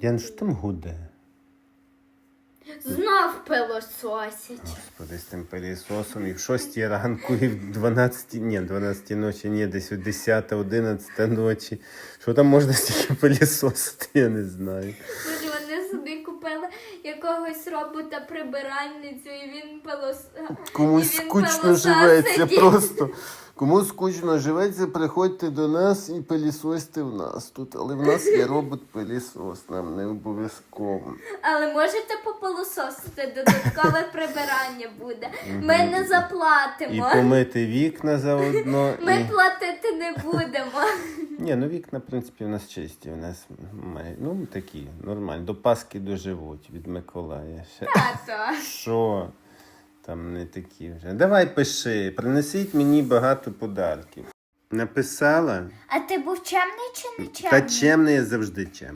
Ян, що там гуде? Знов пилососять. Господи, з тим пилісосом і в 6 ранку, і в 12, ні, 12 ночі, ні, десь о 10, 11 ночі. Що там можна стільки пилісосити, я не знаю. Може, вони собі купили якогось робота прибиральницю, і він пилос... Комусь і він скучно пилососить. живеться просто. Кому скучно живеться, приходьте до нас і пилісосьте в нас тут. Але в нас є робот-пилісос, нам не обов'язково. Але можете попилососити, додаткове прибирання буде. Ми не І заплатимо. помити вікна заодно. Ми і... платити не будемо. Ні, ну вікна, в принципі, у нас чисті. У нас має- ну, такі, нормальні. До Пасхи доживуть від Миколая. Ще. Тато. Що? Там не такі вже. Давай пиши, принесіть мені багато подарків. Написала? А ти був чемний чи не Та чемний я завжди чемний.